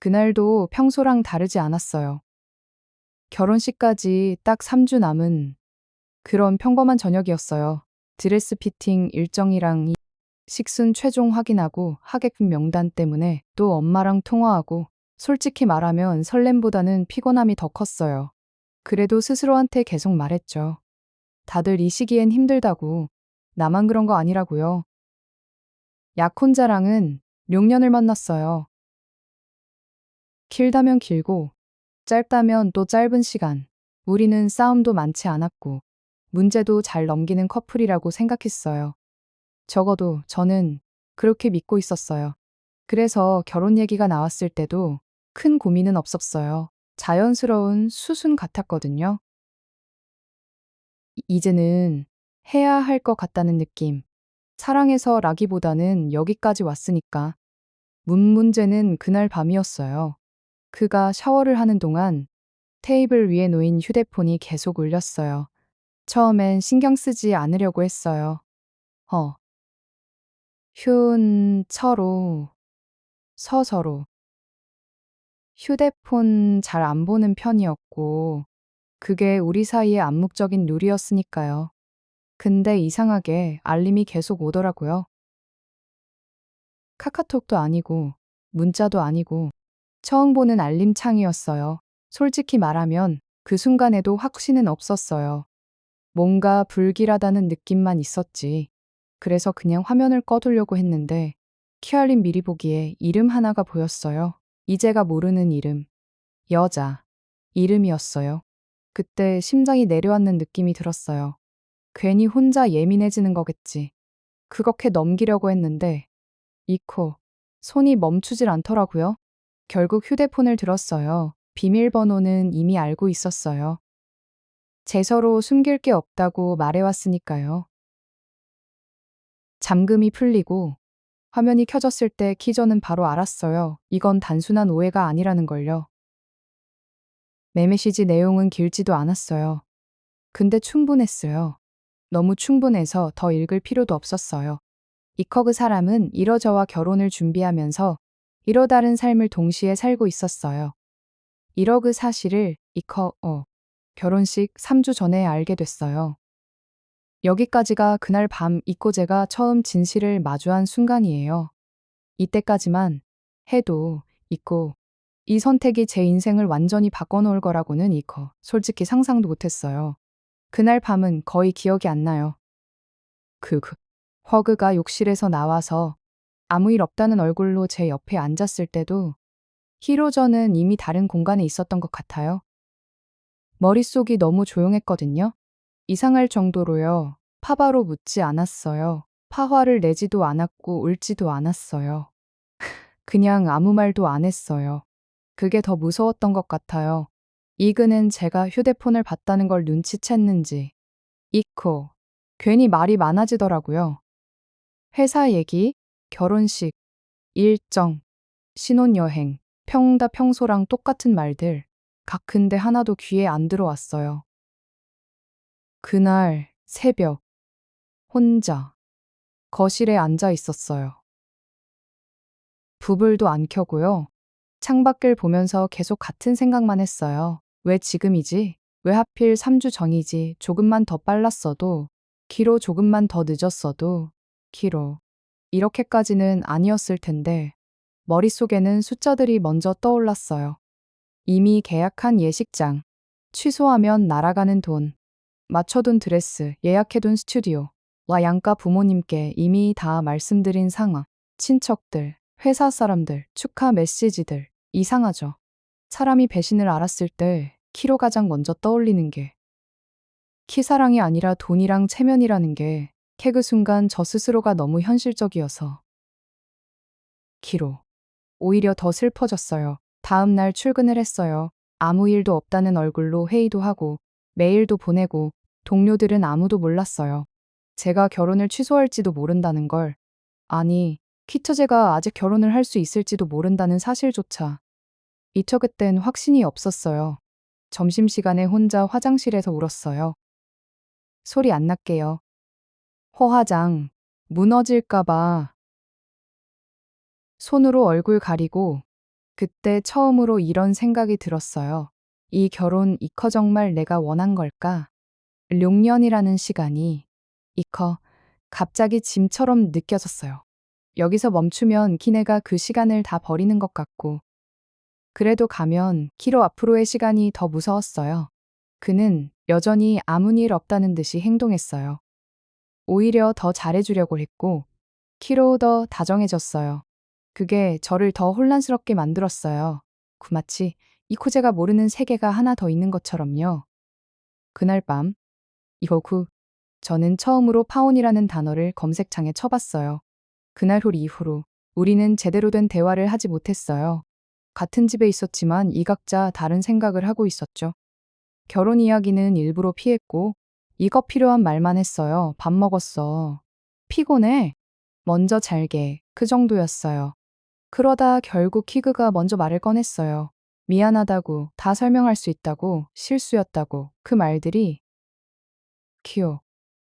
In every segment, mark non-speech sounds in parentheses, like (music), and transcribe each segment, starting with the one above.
그날도 평소랑 다르지 않았어요. 결혼식까지 딱 3주 남은 그런 평범한 저녁이었어요. 드레스 피팅 일정이랑 이- 식순 최종 확인하고 하객 명단 때문에 또 엄마랑 통화하고 솔직히 말하면 설렘보다는 피곤함이 더 컸어요. 그래도 스스로한테 계속 말했죠. 다들 이 시기엔 힘들다고. 나만 그런 거 아니라고요. 약혼자랑은 6년을 만났어요. 길다면 길고, 짧다면 또 짧은 시간. 우리는 싸움도 많지 않았고, 문제도 잘 넘기는 커플이라고 생각했어요. 적어도 저는 그렇게 믿고 있었어요. 그래서 결혼 얘기가 나왔을 때도 큰 고민은 없었어요. 자연스러운 수순 같았거든요. 이- 이제는 해야 할 것 같다는 느낌. 사랑해서 라기보다는 여기까지 왔으니까. 문 문제는 그날 밤이었어요. 그가 샤워를 하는 동안 테이블 위에 놓인 휴대폰이 계속 울렸어요. 처음엔 신경 쓰지 않으려고 했어요. 어. 휴은처로 서서로 휴대폰 잘 안 보는 편이었고 그게 우리 사이의 암묵적인 룰이었으니까요. 근데 이상하게 알림이 계속 오더라고요. 카카톡도 아니고 문자도 아니고 처음 보는 알림창이었어요. 솔직히 말하면 그 순간에도 확신은 없었어요. 뭔가 불길하다는 느낌만 있었지. 그래서 그냥 화면을 꺼두려고 했는데 키알림 미리 보기에 이름 하나가 보였어요. 이제가 모르는 이름. 여자. 이름이었어요. 그때 심장이 내려앉는 느낌이 들었어요. 괜히 혼자 예민해지는 거겠지. 그렇게 넘기려고 했는데 이코 손이 멈추질 않더라고요. 결국 휴대폰을 들었어요. 비밀번호는 이미 알고 있었어요. 제 서로 숨길 게 없다고 말해왔으니까요. 잠금이 풀리고 화면이 켜졌을 때 키저는 바로 알았어요. 이건 단순한 오해가 아니라는 걸요. 메시지 내용은 길지도 않았어요. 근데 충분했어요. 너무 충분해서 더 읽을 필요도 없었어요. 이커그 사람은 이러저와 결혼을 준비하면서 이러 다른 삶을 동시에 살고 있었어요. 이러 그 사실을 이커, 어, 결혼식 3주 전에 알게 됐어요. 여기까지가 그날 밤 이코 제가 처음 진실을 마주한 순간이에요. 이때까지만 해도 이코 이 선택이 제 인생을 완전히 바꿔놓을 거라고는 이코 솔직히 상상도 못했어요. 그날 밤은 거의 기억이 안 나요. 그, 그 허그가 욕실에서 나와서 아무 일 없다는 얼굴로 제 옆에 앉았을 때도 히로저는 이미 다른 공간에 있었던 것 같아요. 머릿속이 너무 조용했거든요. 이상할 정도로요. 파바로 묻지 않았어요. 파화를 내지도 않았고 울지도 않았어요. (laughs) 그냥 아무 말도 안 했어요. 그게 더 무서웠던 것 같아요. 이그는 제가 휴대폰을 봤다는 걸 눈치챘는지. 이코. 괜히 말이 많아지더라고요. 회사 얘기, 결혼식, 일정, 신혼여행, 평다 평소랑 똑같은 말들. 각 근데 하나도 귀에 안 들어왔어요. 그날 새벽 혼자 거실에 앉아 있었어요. 부불도 안 켜고요. 창밖을 보면서 계속 같은 생각만 했어요. 왜 지금이지? 왜 하필 3주 전이지? 조금만 더 빨랐어도, 키로 조금만 더 늦었어도, 키로. 이렇게까지는 아니었을 텐데, 머릿속에는 숫자들이 먼저 떠올랐어요. 이미 계약한 예식장, 취소하면 날아가는 돈, 맞춰둔 드레스, 예약해둔 스튜디오, 와 양가 부모님께 이미 다 말씀드린 상황, 친척들, 회사 사람들, 축하 메시지들, 이상하죠. 사람이 배신을 알았을 때 키로 가장 먼저 떠올리는 게 키사랑이 아니라 돈이랑 체면이라는 게 캐그 순간 저 스스로가 너무 현실적이어서 키로 오히려 더 슬퍼졌어요. 다음 날 출근을 했어요. 아무 일도 없다는 얼굴로 회의도 하고 메일도 보내고 동료들은 아무도 몰랐어요. 제가 결혼을 취소할지도 모른다는 걸 아니 키처제가 아직 결혼을 할 수 있을지도 모른다는 사실조차 이처 그땐 확신이 없었어요. 점심시간에 혼자 화장실에서 울었어요. 소리 안 날게요. 허화장, 무너질까봐. 손으로 얼굴 가리고 그때 처음으로 이런 생각이 들었어요. 이 결혼 이커 정말 내가 원한 걸까? 6년이라는 시간이 이커 갑자기 짐처럼 느껴졌어요. 여기서 멈추면 키네가 그 시간을 다 버리는 것 같고 그래도 가면 키로 앞으로의 시간이 더 무서웠어요. 그는 여전히 아무 일 없다는 듯이 행동했어요. 오히려 더 잘해주려고 했고 키로 더 다정해졌어요. 그게 저를 더 혼란스럽게 만들었어요. 구마치 이코제가 모르는 세계가 하나 더 있는 것처럼요. 그날 밤 이호구 저는 처음으로 파혼이라는 단어를 검색창에 쳐봤어요. 그날 후 이후로 우리는 제대로 된 대화를 하지 못했어요. 같은 집에 있었지만 이 각자 다른 생각을 하고 있었죠. 결혼 이야기는 일부러 피했고 이거 필요한 말만 했어요. 밥 먹었어. 피곤해. 먼저 잘게. 그 정도였어요. 그러다 결국 키그가 먼저 말을 꺼냈어요. 미안하다고, 다 설명할 수 있다고, 실수였다고, 그 말들이. 키오.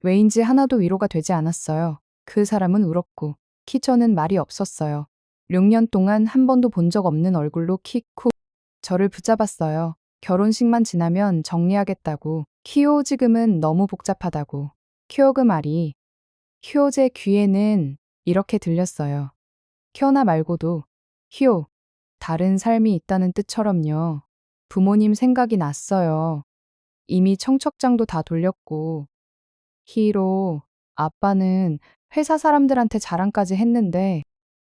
왜인지 하나도 위로가 되지 않았어요. 그 사람은 울었고, 키처는 말이 없었어요. 6년 동안 한 번도 본 적 없는 얼굴로 키쿠. 저를 붙잡았어요. 결혼식만 지나면 정리하겠다고. 키오 지금은 너무 복잡하다고. 키오그 말이 휴오제 귀에는 이렇게 들렸어요. 키오나 말고도 휴오 다른 삶이 있다는 뜻처럼요. 부모님 생각이 났어요. 이미 청첩장도 다 돌렸고 히로 아빠는 회사 사람들한테 자랑까지 했는데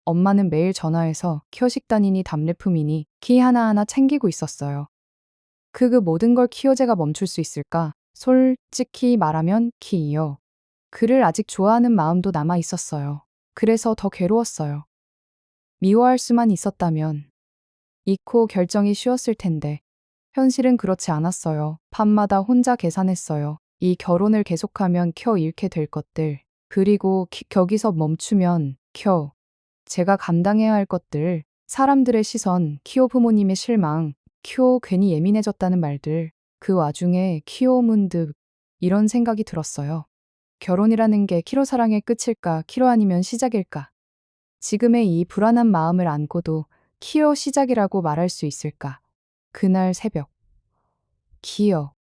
엄마는 매일 전화해서 키오 식단이니 답례품이니 키 하나하나 챙기고 있었어요. 그 그 모든 걸 키오제가 멈출 수 있을까? 솔직히 말하면 키이요. 그를 아직 좋아하는 마음도 남아 있었어요. 그래서 더 괴로웠어요. 미워할 수만 있었다면 이코 결정이 쉬웠을 텐데 현실은 그렇지 않았어요. 밤마다 혼자 계산했어요. 이 결혼을 계속하면 켜 잃게 될 것들 그리고 키- 여기서 멈추면 켜 제가 감당해야 할 것들 사람들의 시선 키오 부모님의 실망 키오 괜히 예민해졌다는 말들 그 와중에 키오 문득 이런 생각이 들었어요. 결혼이라는 게 키로 사랑의 끝일까, 키로 아니면 시작일까? 지금의 이 불안한 마음을 안고도 키로 시작이라고 말할 수 있을까? 그날 새벽. 키요.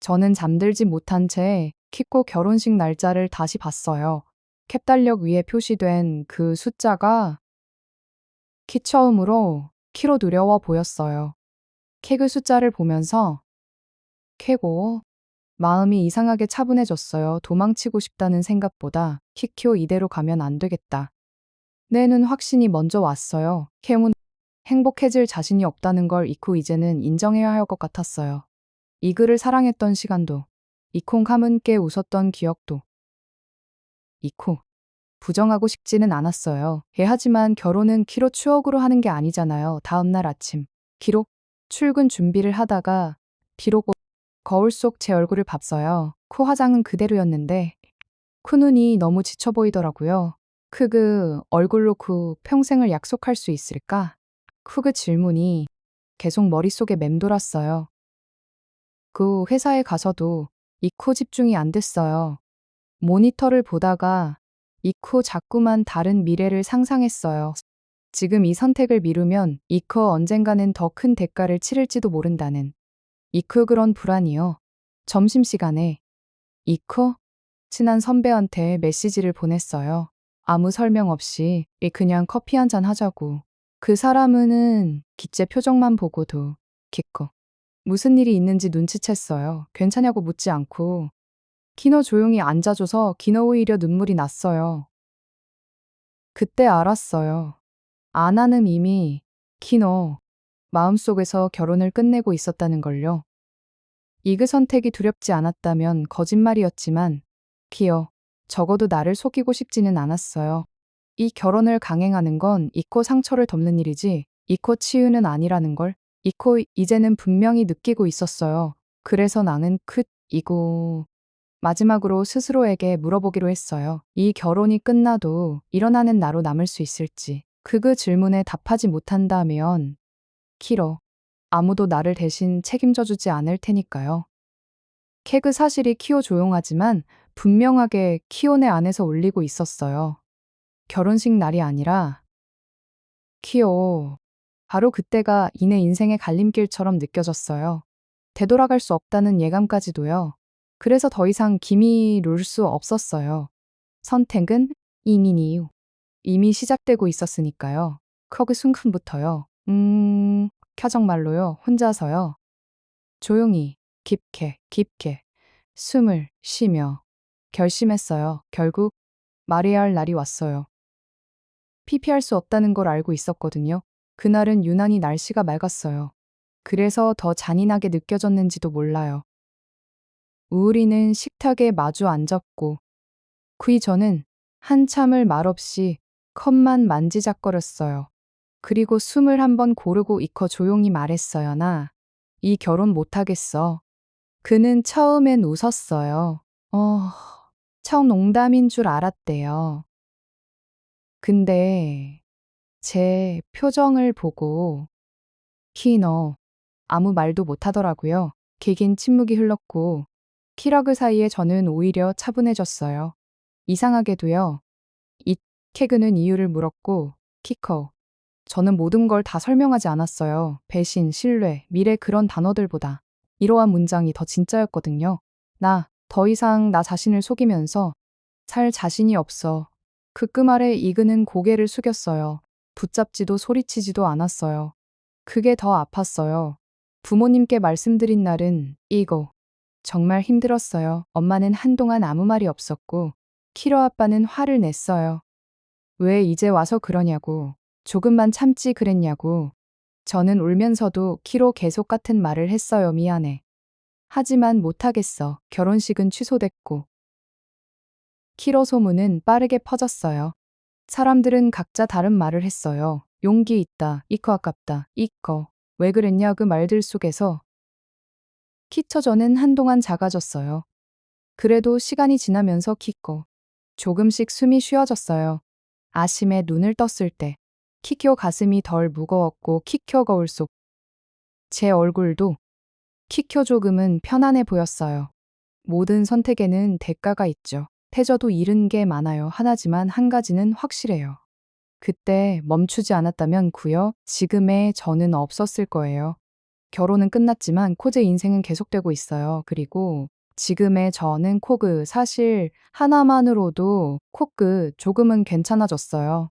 저는 잠들지 못한 채 키코 결혼식 날짜를 다시 봤어요. 캡달력 위에 표시된 그 숫자가 키 처음으로 키로 두려워 보였어요. 케그 숫자를 보면서 캐고 마음이 이상하게 차분해졌어요. 도망치고 싶다는 생각보다 키키오 이대로 가면 안 되겠다. 내는 확신이 먼저 왔어요. 캐문 행복해질 자신이 없다는 걸 이코 이제는 인정해야 할 것 같았어요. 이 글을 사랑했던 시간도, 이콩 함은께 웃었던 기억도. 이코. 부정하고 싶지는 않았어요. 예, 하지만 결혼은 키로 추억으로 하는 게 아니잖아요. 다음날 아침. 기록 출근 준비를 하다가 비록 거울 속 제 얼굴을 봤어요. 코 화장은 그대로였는데 크 눈이 너무 지쳐 보이더라고요. 크그 얼굴로 그 평생을 약속할 수 있을까? 크그 질문이 계속 머릿속에 맴돌았어요. 그 회사에 가서도 이 코 집중이 안 됐어요. 모니터를 보다가 이 코 자꾸만 다른 미래를 상상했어요. 지금 이 선택을 미루면 이코 언젠가는 더 큰 대가를 치를지도 모른다는 이코 그런 불안이요. 점심시간에 이코 친한 선배한테 메시지를 보냈어요. 아무 설명 없이 그냥 커피 한 잔 하자고. 그 사람은 기재 표정만 보고도 기코 무슨 일이 있는지 눈치챘어요. 괜찮냐고 묻지 않고 키너 조용히 앉아줘서 키너 오히려 눈물이 났어요. 그때 알았어요. 아나는 이미 키너 마음속에서 결혼을 끝내고 있었다는 걸요. 이그 선택이 두렵지 않았다면 거짓말이었지만 키어 적어도 나를 속이고 싶지는 않았어요. 이 결혼을 강행하는 건 이코 상처를 덮는 일이지 이코 치유는 아니라는 걸 이코 이제는 분명히 느끼고 있었어요. 그래서 나는 크 이고 마지막으로 스스로에게 물어보기로 했어요. 이 결혼이 끝나도 일어나는 나로 남을 수 있을지. 그그 질문에 답하지 못한다면 키로 아무도 나를 대신 책임져 주지 않을 테니까요. 케그 사실이 키오 조용하지만 분명하게 키온의 안에서 울리고 있었어요. 결혼식 날이 아니라 키오 바로 그때가 이내 인생의 갈림길처럼 느껴졌어요. 되돌아갈 수 없다는 예감까지도요. 그래서 더 이상 김이 룰수 없었어요. 선택은 이민이유. 이미 시작되고 있었으니까요. 그 순간부터요. 음, 켜정말로요. 혼자서요. 조용히, 깊게, 깊게 숨을 쉬며 결심했어요. 결국 말해야 할 날이 왔어요. 피피할 수 없다는 걸 알고 있었거든요. 그날은 유난히 날씨가 맑았어요. 그래서 더 잔인하게 느껴졌는지도 몰라요. 우울이는 식탁에 마주 앉았고, 그이 저는 한참을 말없이 컵만 만지작거렸어요. 그리고 숨을 한번 고르고 이커 조용히 말했어요. 나 이 결혼 못하겠어. 그는 처음엔 웃었어요. 어, 처음 농담인 줄 알았대요. 근데 제 표정을 보고 키너 아무 말도 못하더라고요. 길긴 침묵이 흘렀고 키러그 사이에 저는 오히려 차분해졌어요. 이상하게도요. 이 캐그는 이유를 물었고 키커 저는 모든 걸 다 설명하지 않았어요. 배신, 신뢰, 미래 그런 단어들보다 이러한 문장이 더 진짜였거든요. 나 더 이상 나 자신을 속이면서 살 자신이 없어. 그끄 말에 이그는 고개를 숙였어요. 붙잡지도 소리치지도 않았어요. 그게 더 아팠어요. 부모님께 말씀드린 날은 이거. 정말 힘들었어요. 엄마는 한동안 아무 말이 없었고, 키러 아빠는 화를 냈어요. 왜 이제 와서 그러냐고, 조금만 참지 그랬냐고. 저는 울면서도 키로 계속 같은 말을 했어요. 미안해. 하지만 못하겠어. 결혼식은 취소됐고. 키로 소문은 빠르게 퍼졌어요. 사람들은 각자 다른 말을 했어요. 용기 있다, 이거 아깝다, 이거. 왜 그랬냐 그 말들 속에서 키처 저는 한동안 작아졌어요. 그래도 시간이 지나면서 키꺼. 조금씩 숨이 쉬어졌어요. 아심에 눈을 떴을 때 키켜 가슴이 덜 무거웠고 키켜 거울 속 제 얼굴도 키켜 조금은 편안해 보였어요. 모든 선택에는 대가가 있죠. 태저도 잃은 게 많아요. 하나지만 한 가지는 확실해요. 그때 멈추지 않았다면 구여 지금의 저는 없었을 거예요. 결혼은 끝났지만 코제 인생은 계속되고 있어요. 그리고 지금의 저는 코그 사실 하나만으로도 코그 조금은 괜찮아졌어요.